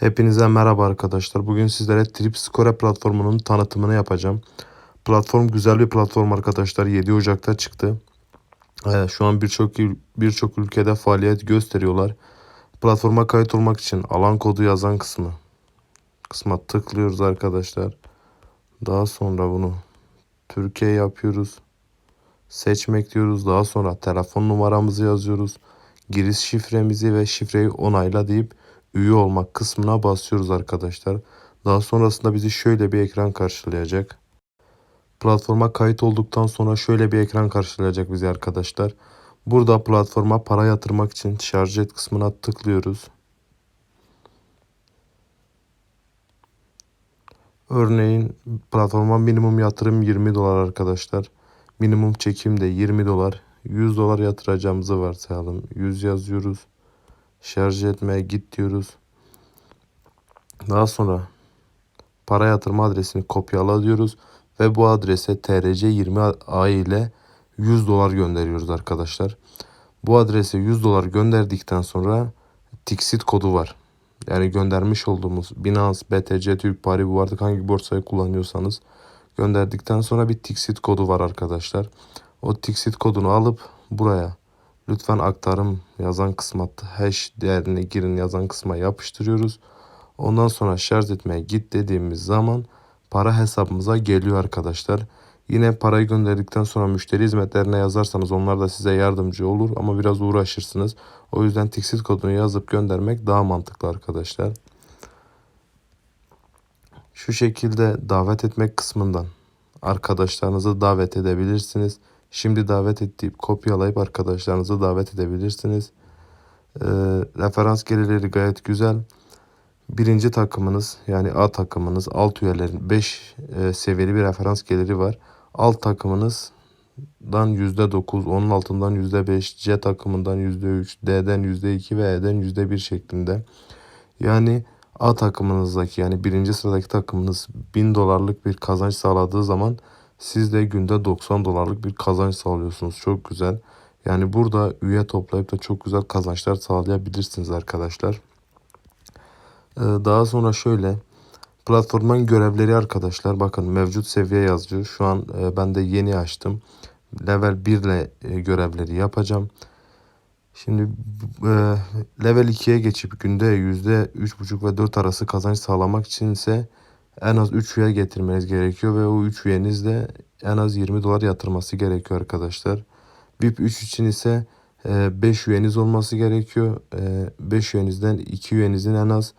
Hepinize merhaba arkadaşlar. Bugün sizlere Tripscore platformunun tanıtımını yapacağım. Platform güzel bir platform arkadaşlar. 7 Ocak'ta çıktı. Ee, şu an birçok birçok ülkede faaliyet gösteriyorlar. Platforma kayıt olmak için alan kodu yazan kısmı kısma tıklıyoruz arkadaşlar. Daha sonra bunu Türkiye yapıyoruz. Seçmek diyoruz. Daha sonra telefon numaramızı yazıyoruz. Giriş şifremizi ve şifreyi onayla deyip üye olmak kısmına basıyoruz arkadaşlar. Daha sonrasında bizi şöyle bir ekran karşılayacak. Platforma kayıt olduktan sonra şöyle bir ekran karşılayacak bizi arkadaşlar. Burada platforma para yatırmak için şarj et kısmına tıklıyoruz. Örneğin platforma minimum yatırım 20 dolar arkadaşlar. Minimum çekim de 20 dolar. 100 dolar yatıracağımızı varsayalım. 100 yazıyoruz. Şarj etmeye git diyoruz. Daha sonra para yatırma adresini kopyala diyoruz ve bu adrese TRC20A ile 100 dolar gönderiyoruz arkadaşlar. Bu adrese 100 dolar gönderdikten sonra Tixit kodu var. Yani göndermiş olduğumuz Binance, BTC, Türk Paribu artık hangi borsayı kullanıyorsanız gönderdikten sonra bir Tixit kodu var arkadaşlar. O Tixit kodunu alıp buraya lütfen aktarım yazan kısma hash değerini girin yazan kısma yapıştırıyoruz. Ondan sonra şarj etmeye git dediğimiz zaman para hesabımıza geliyor arkadaşlar. Yine parayı gönderdikten sonra müşteri hizmetlerine yazarsanız onlar da size yardımcı olur ama biraz uğraşırsınız. O yüzden Tixit kodunu yazıp göndermek daha mantıklı arkadaşlar. Şu şekilde davet etmek kısmından arkadaşlarınızı davet edebilirsiniz. Şimdi davet ettiğim kopyalayıp arkadaşlarınızı davet edebilirsiniz. Ee, referans gelirleri gayet güzel. Birinci takımınız yani A takımınız alt üyelerin 5 e, seviyeli bir referans geliri var. Alt takımınızdan %9, onun altından %5, C takımından %3, D'den %2 ve E'den %1 şeklinde. Yani A takımınızdaki yani birinci sıradaki takımınız 1000 dolarlık bir kazanç sağladığı zaman siz de günde 90 dolarlık bir kazanç sağlıyorsunuz. Çok güzel. Yani burada üye toplayıp da çok güzel kazançlar sağlayabilirsiniz arkadaşlar. Ee, daha sonra şöyle platformdan görevleri arkadaşlar bakın mevcut seviye yazıyor. Şu an e, ben de yeni açtım. Level 1 ile e, görevleri yapacağım. Şimdi e, level 2'ye geçip günde %3.5 ve 4 arası kazanç sağlamak için ise en az 3 üye getirmeniz gerekiyor ve o 3 üyeniz de en az 20 dolar yatırması gerekiyor arkadaşlar. VIP 3 için ise 5 üyeniz olması gerekiyor. 5 üyenizden 2 üyenizin en az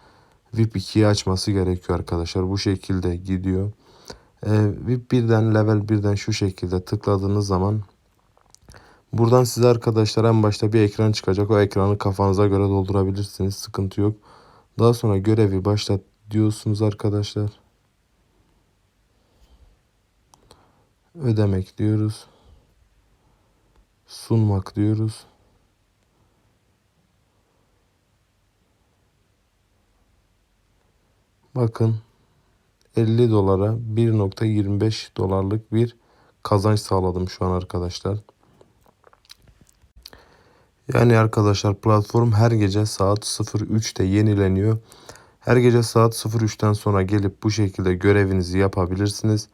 VIP 2'yi açması gerekiyor arkadaşlar. Bu şekilde gidiyor. VIP 1'den level 1'den şu şekilde tıkladığınız zaman buradan size arkadaşlar en başta bir ekran çıkacak. O ekranı kafanıza göre doldurabilirsiniz. Sıkıntı yok. Daha sonra görevi başlat diyorsunuz arkadaşlar. Ödemek diyoruz. Sunmak diyoruz. Bakın 50 dolara 1.25 dolarlık bir kazanç sağladım şu an arkadaşlar. Yani arkadaşlar platform her gece saat 03'te yenileniyor. Her gece saat 03'ten sonra gelip bu şekilde görevinizi yapabilirsiniz.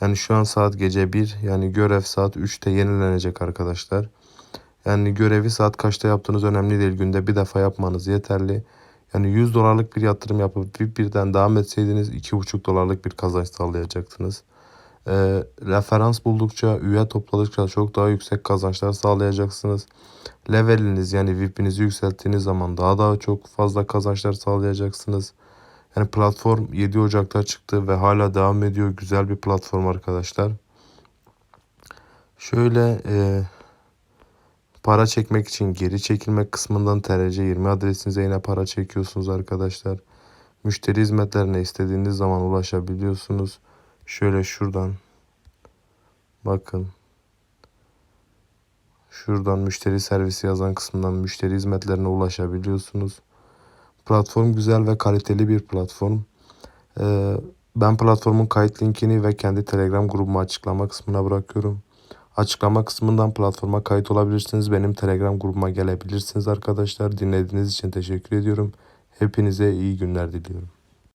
Yani şu an saat gece 1 yani görev saat 3'te yenilenecek arkadaşlar. Yani görevi saat kaçta yaptığınız önemli değil. Günde bir defa yapmanız yeterli. Yani 100 dolarlık bir yatırım yapıp bir birden devam etseydiniz 2,5 dolarlık bir kazanç sağlayacaktınız. E, referans buldukça, üye topladıkça çok daha yüksek kazançlar sağlayacaksınız. Leveliniz yani VIP'inizi yükselttiğiniz zaman daha daha çok fazla kazançlar sağlayacaksınız. Yani platform 7 Ocak'ta çıktı ve hala devam ediyor. Güzel bir platform arkadaşlar. Şöyle e, para çekmek için geri çekilmek kısmından TRC20 adresinize yine para çekiyorsunuz arkadaşlar. Müşteri hizmetlerine istediğiniz zaman ulaşabiliyorsunuz. Şöyle şuradan bakın. Şuradan müşteri servisi yazan kısmından müşteri hizmetlerine ulaşabiliyorsunuz. Platform güzel ve kaliteli bir platform. Ee, ben platformun kayıt linkini ve kendi Telegram grubumu açıklama kısmına bırakıyorum. Açıklama kısmından platforma kayıt olabilirsiniz. Benim Telegram grubuma gelebilirsiniz arkadaşlar. Dinlediğiniz için teşekkür ediyorum. Hepinize iyi günler diliyorum.